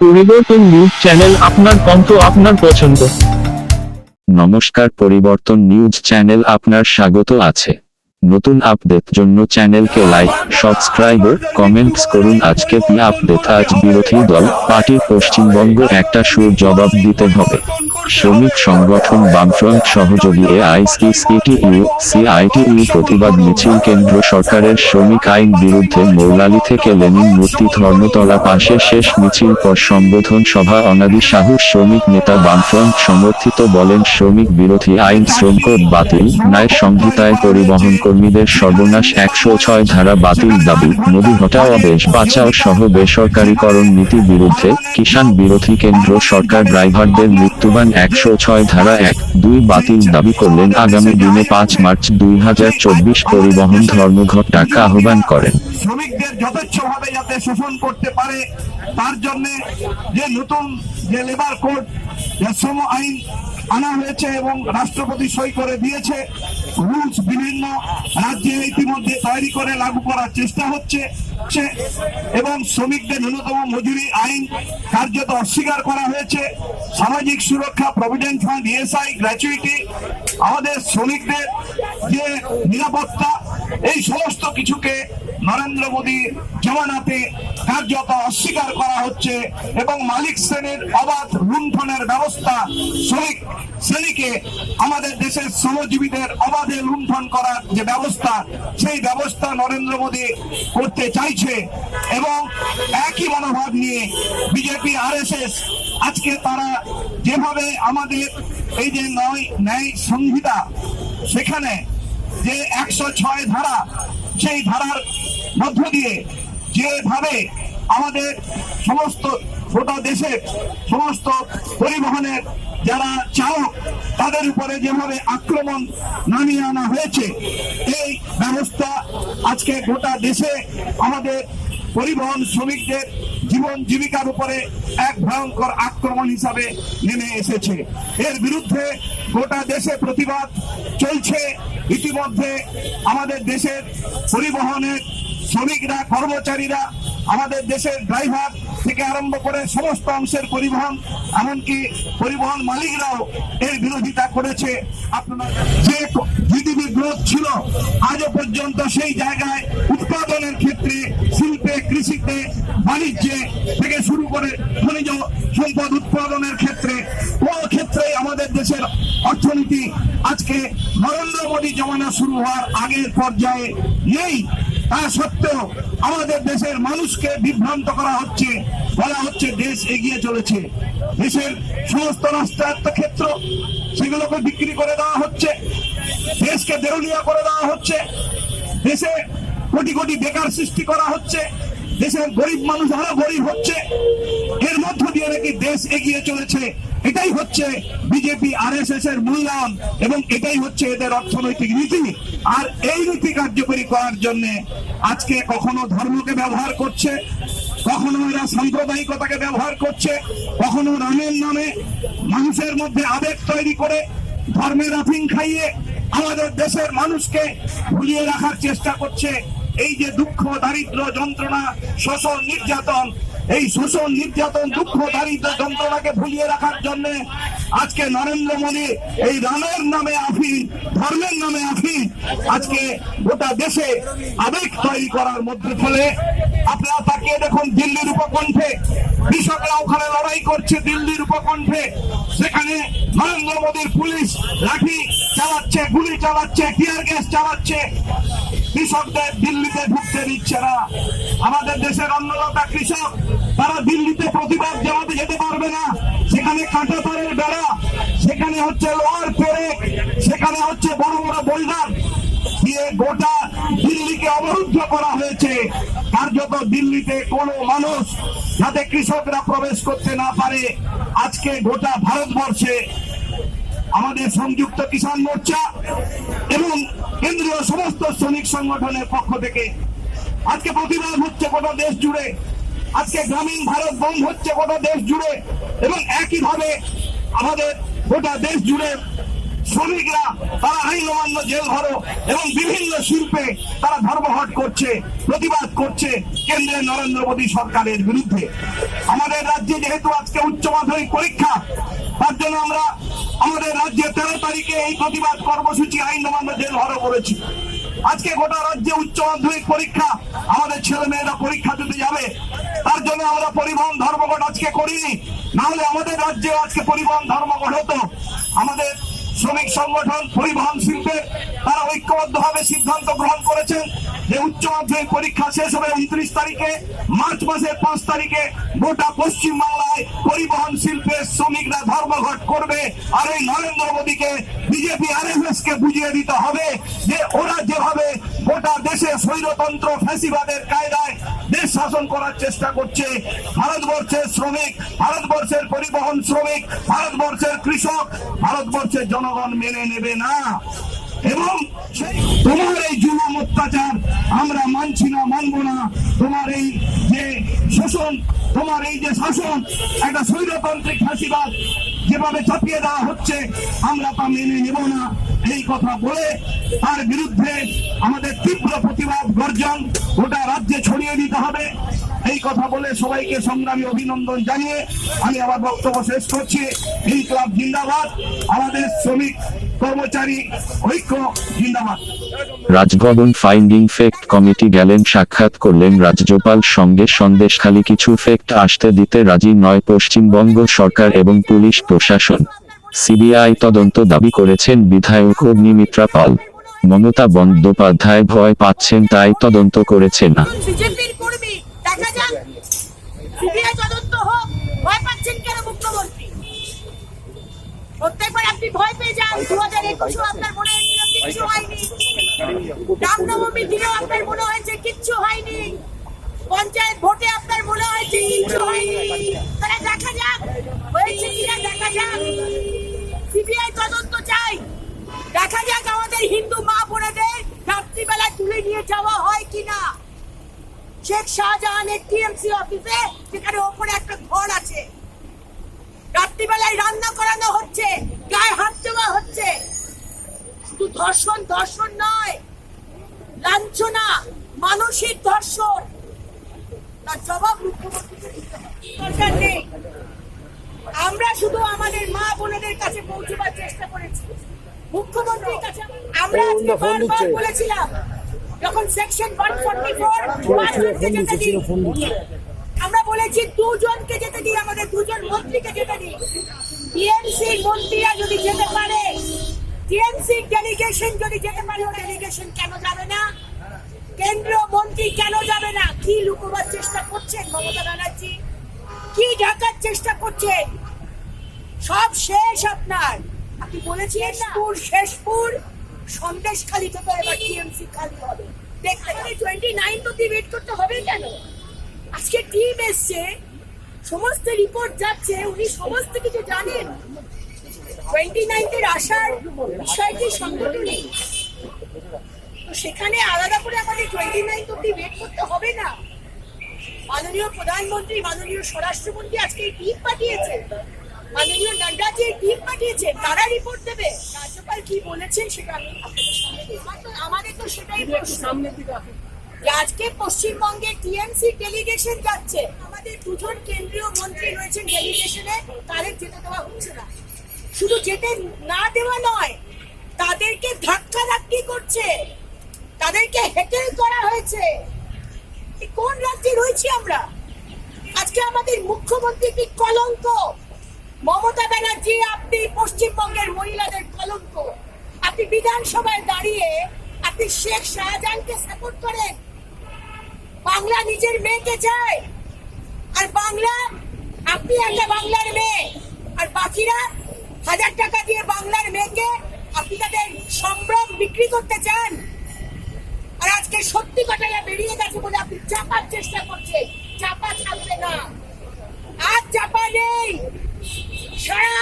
পরিবর্তন news channel আপনার কণ্ঠ আপনার পছন্দ। নমস্কার পরিবর্তন নিউজ চ্যানেল আপনার স্বাগত আছে। নতুন আপডেট জন্য চ্যানেলকে লাইক, সাবস্ক্রাইব, কমেন্টস করুন। আজকে পি আপডেট? আজ বিরোধী দল পার্টির পশ্চিমবঙ্গ একটা সুর জবাব দিতে হবে। শ্রমিক সংগঠন বামফ্রন্ট সহযোগী এআইসিসিটিইউ সিআইটিইউ প্রতিবাদ মিছিল কেন্দ্র সরকারের শ্রমিক আইন বিরুদ্ধে মৌলালি থেকে লেনিন মূর্তি ধর্মতলা পাশে শেষ মিছিল পর সম্বোধন সভা অনাদি সাহু শ্রমিক নেতা বামফ্রন্ট সমর্থিত বলেন, শ্রমিক বিরোধী আইন শ্রমকোড বাতিল, ন্যায় সংহিতায় পরিবহন কর্মীদের সর্বনাশ একশো ছয় ধারা বাতিল দাবি। নদী হটাও বেশ বাঁচাও সহ বেসরকারীকরণ নীতি বিরুদ্ধে কিষাণ বিরোধী কেন্দ্র সরকার ড্রাইভারদের মৃত্যুবান একশো ছয় ধারা এক। দুই বাতিল দাবি করলেন আগামী দিনে পাঁচ মার্চ দুই হাজার চব্বিশ পরিবহন ধর্মঘট ডাকা আহ্বান করেন। শ্রমিকদের যথেচ্ছভাবে যাতে শোষণ করতে পারে, তার জন্য যে নতুন যে লেবার কোড শ্রম আইন আনা হয়েছে এবং রাষ্ট্রপতি সই করে দিয়েছে। রুলস বিভিন্ন রাজ্যে ইতিমধ্যে তৈরি করে লাগু করার চেষ্টা হচ্ছে। এবং শ্রমিকদের ন্যূনতম মজুরি আইন কার্যত অস্বীকার করা হয়েছে। সামাজিক সুরক্ষা প্রভিডেন্ট ফান্ড ইএসআই গ্র্যাচুইটি আমাদের শ্রমিকদের যে নিরাপত্তা, এই সমস্ত কিছুকে নরেন্দ্র মোদী জমানাতে কার্যত অস্বীকার করা হচ্ছে এবং মালিক শ্রেণির অবাধ লুণ্ঠনের ব্যবস্থা শ্রমিক শ্রেণীকে আমাদের দেশের শ্রমজীবীদের অবাধে লুণ্ঠন করার যে ব্যবস্থা, সেই ব্যবস্থা নরেন্দ্র মোদী করতে চাইছে এবং একই মনোভাব নিয়ে বিজেপি, আরএসএস, আজকে তারা যেভাবে আমাদের এই যে নয় ন্যায় সংহিতা, সেখানে যে একশো ছয় ধারা, সেই ধারার মধ্য দিয়ে যেভাবে আমাদের সমস্ত গোটা দেশের সমস্ত পরিবহনের যারা চালক, তাদের উপরে যেভাবে আক্রমণ নামিয়ে আনা হয়েছে, এই ব্যবস্থা আজকে গোটা দেশে আমাদের পরিবহন শ্রমিকদের জীবন জীবিকার উপরে এক ভয়ঙ্কর আক্রমণ হিসাবে নেমে এসেছে। এর বিরুদ্ধে গোটা দেশে প্রতিবাদ চলছে। ইতিমধ্যে আমাদের দেশের পরিবহনের শ্রমিকরা, কর্মচারীরা, আমাদের দেশের ড্রাইভার থেকে আরম্ভ করে সমস্ত অংশের পরিবহন, এমনকি পরিবহন মালিকরাও এর বিরোধিতা করেছে। আপনারা যে জিডিপি গ্রোথ ছিল, আজও পর্যন্ত সেই জায়গায় উৎপাদনের ক্ষেত্রে, শিল্পে, কৃষিতে, বাণিজ্যে থেকে শুরু করে খনিজ সম্পদ উৎপাদনের ক্ষেত্রে, কোন ক্ষেত্রে আমাদের দেশের অর্থনীতি আজকে নরেন্দ্র মোদী জমানা শুরু হওয়ার আগের পর্যায়ে নেই। তা সত্ত্বেও আমাদের দেশের মানুষকে বিভ্রান্ত করা হচ্ছে, বলা হচ্ছে দেশ এগিয়ে চলেছে। দেশের সমস্ত রাষ্ট্রায়ত্ত ক্ষেত্র সেগুলোকে বিক্রি করে দেওয়া হচ্ছে, দেশকে দেরুলিয়া করে দেওয়া হচ্ছে, দেশে কোটি কোটি বেকার সৃষ্টি করা হচ্ছে, দেশের গরিব মানুষ আরও গরিব হচ্ছে। এর মধ্য দিয়ে নাকি দেশ এগিয়ে চলেছে। এটাই হচ্ছে বিজেপি আর এর মূল্যায়ন এবং এটাই হচ্ছে এদের অর্থনৈতিক নীতি। আর এই নীতি কার্যকরী করার জন্য আজকে কখনো ধর্মকে ব্যবহার করছে, কখনো এরা সাম্প্রদায়িকতাকে ব্যবহার করছে, কখনো রামের নামে মানুষের মধ্যে আবেগ তৈরি করে ধর্মের আফিং খাইয়ে আমাদের দেশের মানুষকে ভুলিয়ে রাখার চেষ্টা করছে। এই যে দুঃখ, দারিদ্র যন্ত্রণা, শোষণ, নির্যাতন এই শোষণ নির্যাতন দুঃখ দারিদ্র যন্ত্রণাকে ভুলিয়ে রাখার জন্য আজকে নরেন্দ্র মোদী এই রামের নামে আফি ধর্মের নামে আফি আজকে গোটা দেশে আবেগ তৈরি করার মধ্যে ফলে। আপনারা তাকিয়ে দেখুন দিল্লির উপকণ্ঠে। কৃষকরা ওখানে লড়াই করছে দিল্লির উপকণ্ঠে। সেখানে নরেন্দ্র মোদীর পুলিশ লাঠি চালাচ্ছে, গুলি চালাচ্ছে, টিয়ার গ্যাস চালাচ্ছে। কৃষকদের দিল্লিতে ঢুকতে দিচ্ছে না। আমাদের দেশের অন্নদাতা কৃষক, তারা দিল্লিতে প্রতিবাদ জানাতে যেতে পারবে না। সেখানে কাঁটা তারের বেড়া, সেখানে হচ্ছে লোহার পেরেক, সেখানে হচ্ছে বড় বড় বোল্ডার দিয়ে গোটা দিল্লিকে অবরুদ্ধ করা হয়েছে। কার্যত দিল্লিতে কোনো মানুষ যাতে কৃষকরা প্রবেশ করতে না পারে, আজকে গোটা ভারতবর্ষে আমাদের সংযুক্ত কিষাণ মোর্চা এবং কেন্দ্রীয় সমস্ত শ্রমিক সংগঠনের পক্ষ থেকে। আজকে প্রতিবাদ হচ্ছে গোটা দেশ জুড়ে। আজকে গ্রামীণ ভারত বন্ধ হচ্ছে গোটা দেশ জুড়ে এবং একইভাবে আমাদের গোটা দেশ জুড়ে শ্রমিকরা, তারা আইন অমান্য জেল ভরো এবং বিভিন্ন শিল্পে তারা ধর্মঘট করছে, প্রতিবাদ করছে কেন্দ্রের নরেন্দ্র মোদী সরকারের বিরুদ্ধে। আমাদের রাজ্যে যেহেতু আজকে উচ্চ মাধ্যমিক পরীক্ষা, তার জন্য আমরা আমাদের রাজ্যে তেরো তারিখে এই প্রতিবাদ কর্মসূচি আইন অমান্য জেল ভরো করেছি। আজকে গোটা রাজ্যে উচ্চ মাধ্যমিক পরীক্ষা, আমাদের ছেলে মেয়েরা পরীক্ষা দিতে যাবে। তার জন্য আমরা পরিবহন ধর্মঘট আজকে করিনি। না হলে আমাদের রাজ্যে আজকে পরিবহন ধর্মঘট হতো। আমাদের শ্রমিক সংগঠন, পরিবহন শিল্পে তারা ঐক্যবদ্ধভাবে সিদ্ধান্ত গ্রহণ করেছেন যে উচ্চ মাধ্যমিক পরীক্ষা শেষ হবে উনত্রিশ তারিখে, মার্চ মাসের পাঁচ তারিখে গোটা পশ্চিমবাংলায় পরিবহন শিল্পের শ্রমিকরা ধর্মঘট করবে। আর এই নরেন্দ্র মোদীকে বিজেপি আর এস কে বুঝিয়ে দিতে হবে যে ওরা যেভাবে গোটা দেশে স্বৈরতন্ত্র ফ্যাসিবাদের কায়দায় দেশ শাসন করার চেষ্টা করছে ভারতবর্ষের শ্রমিক, ভারতবর্ষের পরিবহন শ্রমিক, ভারতবর্ষের কৃষক, ভারতবর্ষের জনগণ মেনে নেবে না। এবং তোমার এই জুলুম অত্যাচার আমরা মানছি না, মানব না। তোমার এই যে শোষণ, তোমার এই যে শাসন, একটা স্বৈরতান্ত্রিক ফাঁসিবাদ যেভাবে চাপিয়ে দেওয়া হচ্ছে, আমরা তা মেনে নেব না। এই কথা বলে তার বিরুদ্ধে আমাদের তীব্র প্রতিবাদ, গর্জন, গোটা রাজ্যে ছড়িয়ে দিতে হবে। এই কথা বলে সবাইকে সংগ্রামী অভিনন্দন জানিয়ে আমি আমার বক্তব্য শেষ করছি। এই ক্লাব জিন্দাবাদ, আমাদের শ্রমিক, কর্মচারী, ঐক্য জিন্দাবাদ। রাজভবন ফাইন্ডিং ফেক্ট কমিটি গেলেন, সাক্ষাৎ করলেন রাজ্যপাল। সঙ্গে সন্দেশখালী কিছু ফেক্ট আসতে দিতে রাজি নয় পশ্চিমবঙ্গ সরকার এবং পুলিশ প্রশাসন। সিবিআই তদন্ত দাবি করেছেন বিধায়ক অগ্নিমিত্রা পাল। মমতা বন্দ্যোপাধ্যায় ভয় পাচ্ছেন, তাই তদন্ত করেছে না। পঞ্চায়েত ভোটে আপনার মনে হয়েছে কিচ্ছু হয়নি। দেখা যাক। হয়েছে কিনা দেখা যাক। সিবিআই তদন্ত চাই। দেখা যাক আমাদের হিন্দু মা বোনেদের রাত্রিবেলা তুলে নিয়ে যাওয়া হয় কিনা। শেখ শাহজাহানের টিএমসি অফিসে, যেখানে ওপরে একটা ঘর আছে। রাত্রিবেলায় রান্না করানো হচ্ছে, গায়ে হাত দেওয়া হচ্ছে। শুধু ধর্ষণ ধর্ষণ নয়, লাঞ্ছনা, মানসিক ধর্ষণ। তার জবাব মুখ্যমন্ত্রীকে দিতে দরকার নেই। আমরা শুধু আমাদের মা বোনেদের কাছে পৌঁছবার চেষ্টা করেছি। মুখ্যমন্ত্রীর কাছে আমরা আজকে বারবার বলেছিলাম যখন সেকশন ওয়ান ফোর্টি ফোর যেতে দিই আমরা বলেছি দুজনকে যেতে দিই আমাদের দুজন মন্ত্রীকে যেতে দিই টিএমসি মন্ত্রীরা যদি যেতে পারে টিএমসি ডেলিগেশন যদি যেতে পারে ও ডেলিগেশন কেন যাবে না? কেন্দ্রীয় মন্ত্রী কেন যাবে না? কি লুকোবার চেষ্টা করছেন মমতা ব্যানার্জি? কি ঢাকার চেষ্টা করছেন সব শেষ আপনার। আপনি বলেছিলেন শেষপুর শেষপুর। সন্দেশ খালি থেকে এবার টিএমসি খালি হবে। দেখতে টোয়েন্টি নাইন অব্দি ওয়েট করতে হবে কেন? আজকে টিম এসছে, সমস্ত রিপোর্ট যাচ্ছে, উনি সমস্ত কিছু জানেন। টোয়েন্টি নাইনের আসার বিষয়টি সংগঠনই তো সেখানে আলাদা করে আমাদের টোয়েন্টি নাইন অব্দি ওয়েট করতে হবে না? মাননীয় প্রধানমন্ত্রী মাননীয় স্বরাষ্ট্রমন্ত্রী আজকে এই টিম পাঠিয়েছেন। মাননীয় নাড্ডাজি এই টিম পাঠিয়েছেন। তারা রিপোর্ট দেবে? রাজ্যপাল কি বলেছেন সেটা আমি আমাদের তো সেটাই সামনে যে আজকে পশ্চিমবঙ্গে টিএমসি ডেলিগেশন যাচ্ছে আমাদের দুজন কেন্দ্রীয় মন্ত্রী রয়েছেন ডেলিগেশনে তাদের যেতে দেওয়া হচ্ছে না। শুধু যেতে না দেওয়া নয় তাদেরকে ধাক্কা ধাক্কি করছে। তাদেরকে হেটেল করা হয়েছে। কোন রয়েছি আমরা। আজকে আমাদের মুখ্যমন্ত্রী কি কলঙ্ক। মমতা ব্যানার্জি, আপনি পশ্চিমবঙ্গের মহিলাদের কলঙ্ক। আপনি বিধানসভায় দাঁড়িয়ে আপনি শেখ শাহজাহানকে সাপোর্ট করেন। বাংলা নিজের মেয়েকে চায়। আর বাংলা, আপনি একটা বাংলার মেয়ে। আর বাকিরা হাজার টাকা দিয়ে বাংলার মেয়েকে আপনি তাদের সম্ভ্রম বিক্রি করতে চান। আজকে সত্যি কথাটা বেরিয়ে গেছে বলে আপনি চাপার চেষ্টা করছেন। চাপা থাকবে না। আর চাপা নেই। সারা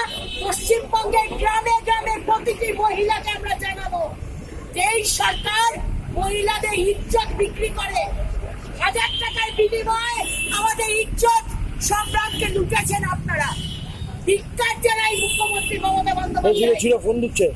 পশ্চিমবঙ্গের গ্রামে গ্রামে প্রতিটি মহিলাকে আমরা জানাব যে এই সরকার মহিলাদের ইজ্জত বিক্রি করে। হাজার টাকার বিনিময়ে আমাদের ইজ্জত সম্রাটকে লুটেছেন আপনারা। ধিক্কার জেলায় মুখ্যমন্ত্রী মমতা বন্দ্যোপাধ্যায়। ফোন দিচ্ছে।